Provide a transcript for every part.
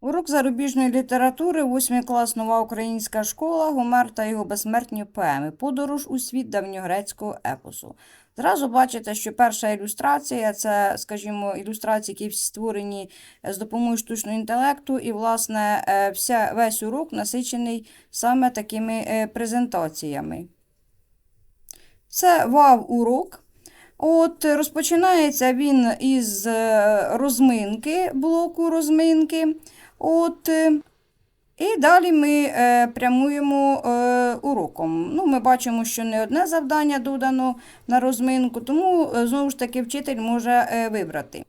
Урок зарубіжної літератури, 8 клас, нова українська школа, Гомер та його безсмертні поеми. Подорож у світ давньогрецького епосу. Зразу бачите, що перша ілюстрація це, скажімо, ілюстрації, які всі створені е, з допомогою штучного інтелекту, і, власне, е, вся, весь урок насичений саме такими е, презентаціями. Це вав-урок. От е, розпочинається він із е, розминки, блоку розминки. От, е, і далі ми прямуємо уроком. Ну, ми бачимо, що не одне завдання додано на розминку, тому знову ж таки вчитель може вибрати.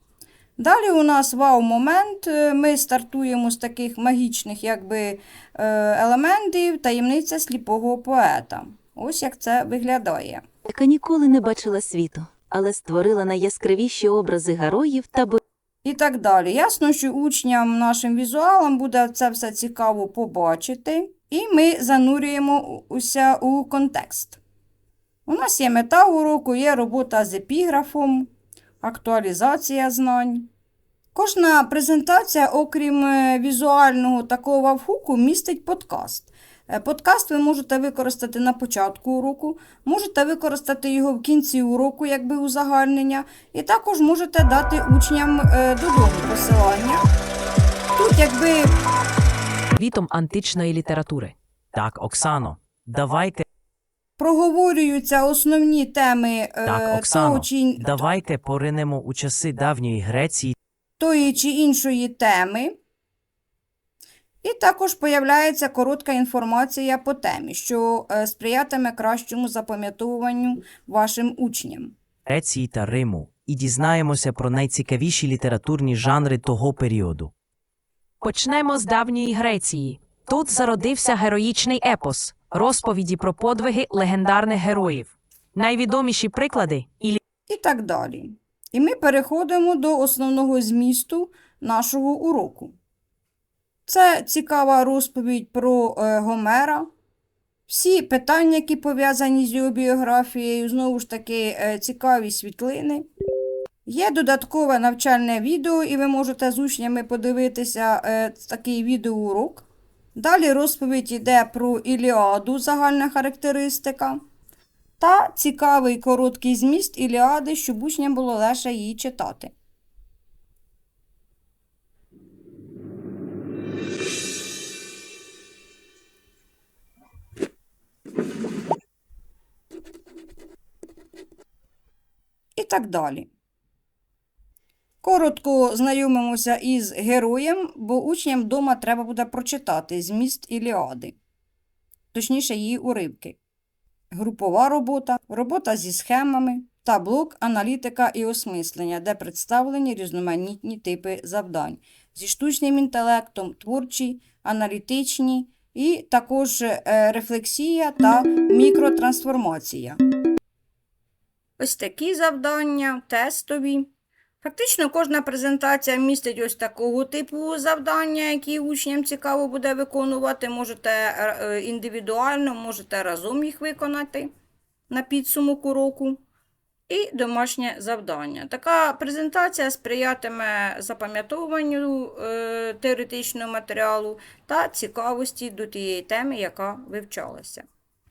Далі у нас вау-момент. Ми стартуємо з таких магічних якби, елементів таємниця сліпого поета. Ось як це виглядає. яка ніколи не бачила світу, але створила найяскравіші образи героїв та бо... І так далі. Ясно, що учням нашим візуалам буде це все цікаво побачити, і ми занурюємо уся у контекст. У нас є мета уроку, є робота з епіграфом, актуалізація знань. Кожна презентація, окрім е, візуального такого вавхуку, містить подкаст. Е, Подкаст ви можете використати на початку уроку, можете використати його в кінці уроку, якби узагальнення, і також можете дати учням е, додому посилання. Тут якби світом античної літератури. Так, Оксано, давайте, проговорюються основні теми е, так, того Оксано, чи давайте поринемо у часи давньої Греції тої чи іншої теми. І також появляється коротка інформація по темі, що е, сприятиме кращому запам'ятовуванню вашим учням. Греції та Риму і дізнаємося про найцікавіші літературні жанри того періоду. Почнемо з давньої Греції. Тут зародився героїчний епос, розповіді про подвиги легендарних героїв. Найвідоміші приклади Ілі... і так далі. І ми переходимо до основного змісту нашого уроку. Це цікава розповідь про е, Гомера. Всі питання, які пов'язані з його біографією, знову ж таки, е, цікаві світлини. Є додаткове навчальне відео, і ви можете з учнями подивитися е, такий відеоурок. Далі розповідь йде про Іліаду, загальна характеристика та цікавий короткий зміст Іліади, щоб учням було легше її читати. Так далі. Коротко знайомимося із героєм, бо учням вдома треба буде прочитати зміст Іліади, точніше її уривки групова робота, робота зі схемами та блок аналітика і осмислення, де представлені різноманітні типи завдань зі штучним інтелектом, творчі, аналітичні і також е, рефлексія та мікротрансформація. Ось такі завдання, тестові. Фактично кожна презентація містить ось такого типу завдання, які учням цікаво буде виконувати. Можете е, індивідуально, можете разом їх виконати на підсумок уроку. І домашнє завдання. Така презентація сприятиме запам'ятовуванню е, теоретичного матеріалу та цікавості до тієї теми, яка вивчалася.